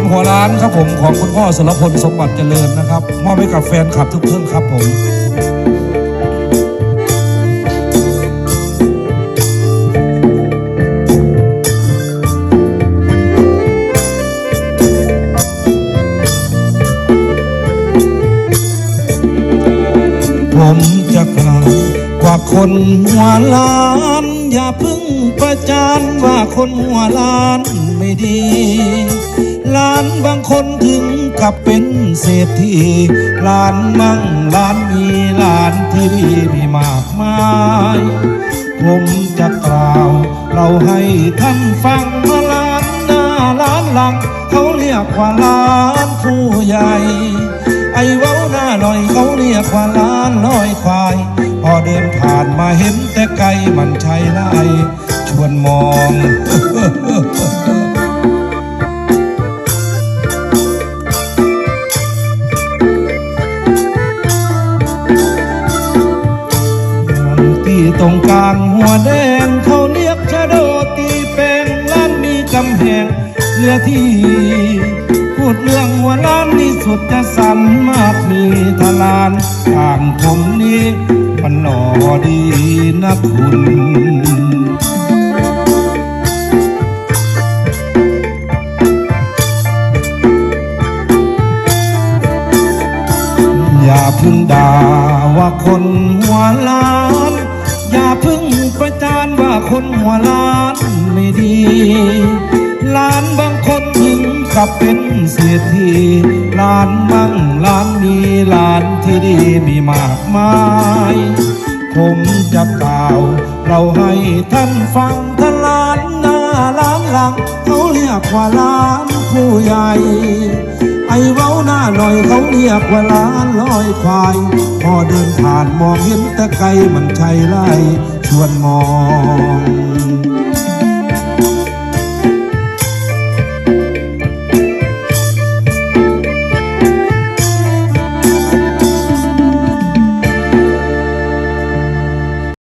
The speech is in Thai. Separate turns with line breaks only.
รหัวร้านครับผมของคุณพ่อสรพลสมบัติเจริญนะครับมอบให้กับแฟนคลับทุกท่านครับผมผมจะกล่าวว่าคนหัวล้าน อย่าพึ่งประจานว่าคนหัวล้านไม่ดี ล้านบางคนถึงกับเป็นเศรษฐีล้านมั่งล้านมีล้านที่ดีมีมากมาย ผมจะกล่าว เราให้ท่านฟังว่าล้านหน้าล้านหลัง เขาเรียกว่าล้านผู้ใหญ่ไอ้เว้าหน้าหน่อยเขาเรียกว่าล้านลอยควาย พอเดินผ่านมาเห็นแต่ไกลมันใช่ไรชวนมอง ตรงกลางหัวแดงเขาเรียกชะโดตีเป็นล้านมีกำแพงเนื้อที่ พูดเรื่องหัวล้านนี่สุดจะสันมากมีทลานทางผมนี้มันหล่อดีนะคุณอย่าพึ่งด่าว่าคนหัวล้านอย่า คนหัวล้านไม่ดีล้านบางคนถึงกับเป็นเศรษฐีล้านมั่งล้านมีล้านที่ดีมีมากมายผมจะกล่าว เราให้ท่านฟังท่านล้านหน้าล้านหลังเขาเรียกว่าล้านผู้ใหญ่ไอเว้าหน้าหน่อยเขาเรียกว่าล้านลอยควาย พอเดินผ่านมองเห็นแต่ไกลมันใช่ไร ชวนมอง